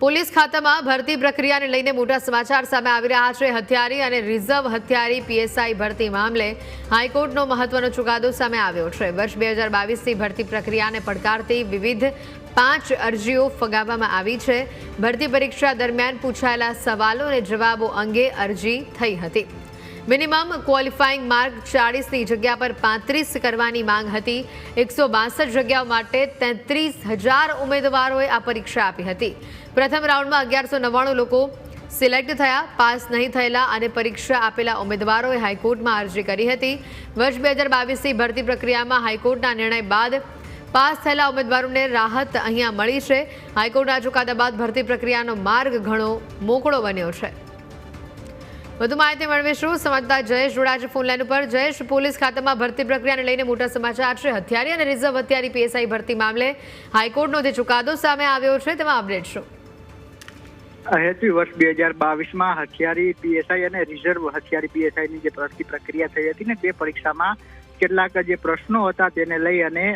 Police ખાતામાં ભરતી પ્રક્રિયાને લઈને મોટા સમાચાર સામે આવી રહ્યા છે. હથિયારી અને રિઝર્વ હથિયારી પીએસઆઈ ભરતી મામલે હાઈકોર્ટનો મહત્વનો ચુકાદો સામે આવ્યો છે. વર્ષ બે હજાર બાવીસની ભરતી પ્રક્રિયાને પડકારતી વિવિધ પાંચ અરજીઓ ફગાવવામાં આવી છે. ભરતી પરીક્ષા દરમિયાન પૂછાયેલા સવાલો અને જવાબો અંગે અરજી થઈ હતી. મિનિમમ ક્વોલિફાઇંગ માર્ક ચાળીસની જગ્યા પર પાંત્રીસ કરવાની માંગ હતી. એકસો બાસઠ જગ્યાઓ માટે તેત્રીસ હજાર ઉમેદવારોએ આ પરીક્ષા આપી હતી. પ્રથમ રાઉન્ડમાં અગિયારસો નવ્વાણું લોકો સિલેક્ટ થયા, પાસ નહીં થયેલા અને પરીક્ષા આપેલા ઉમેદવારોએ હાઈકોર્ટમાં અરજી કરી હતી. વર્ષ બે હજાર બાવીસની ભરતી પ્રક્રિયામાં હાઈકોર્ટના નિર્ણય બાદ પાસ થયેલા ઉમેદવારોને રાહત અહીંયા મળી છે. હાઈકોર્ટના ચુકાદા બાદ ભરતી પ્રક્રિયાનો માર્ગ ઘણો મોકળો બન્યો છે. વધુ માહિતી મેળવીશું. સંવાદદાતા જયેશ જોડાશે ફોનલાઈન ઉપર. જયેશ, પોલીસ ખાતામાં ભરતી પ્રક્રિયાને લઈને મોટા સમાચાર છે. હથિયારી અને રિઝર્વ હથિયારી પીએસઆઈ ભરતી મામલે હાઈકોર્ટનો જે ચુકાદો સામે આવ્યો છે, તેમાં અપડેટ શું? હેતુ વર્ષ બે હજાર બાવીસમાં હથિયારી પીએસઆઈ અને રિઝર્વ હથિયારી પીએસઆઈની જે ભરતી પ્રક્રિયા થઈ હતી ને તે પરીક્ષામાં કેટલાક જે પ્રશ્નો હતા તેને લઈ અને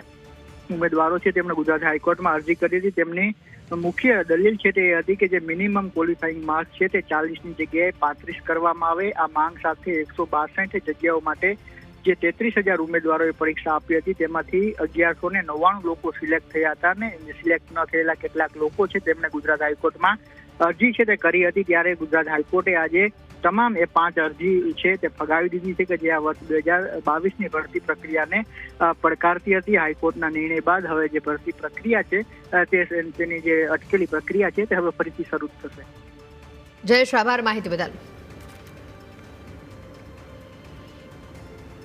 ઉમેદવારો છે, તેમણે ગુજરાત હાઈકોર્ટમાં અરજી કરી હતી. તેમની મુખ્ય દલીલ છે તે હતી કે જે મિનિમમ ક્વોલિફાઈંગ માર્ક છે તે ચાલીસની જગ્યાએ પાંત્રીસ કરવામાં આવે. આ માંગ સાથે એકસો બાસઠ જગ્યાઓ માટે જે તેત્રીસ હજાર ઉમેદવારોએ પરીક્ષા આપી હતી, તેમાંથી અગિયારસો ને નવ્વાણું લોકો સિલેક્ટ થયા હતા ને સિલેક્ટ ન થયેલા કેટલાક લોકો છે તેમણે ગુજરાત હાઈકોર્ટમાં અરજી છે તે કરી હતી. ત્યારે ગુજરાત હાઈકોર્ટે આજે તમામ એ પાંચ અરજી છે તે ફગાવી દીધી છે કે જે આ વર્ષ બે હજાર બાવીસની ભરતી પ્રક્રિયાને પડકારતી હતી. હાઈકોર્ટના નિર્ણય બાદ હવે જે ભરતી પ્રક્રિયા છે તેની જે અટકેલી પ્રક્રિયા છે તે હવે ફરીથી શરૂ થશે. જયેશ, આભાર માહિતી બદલ.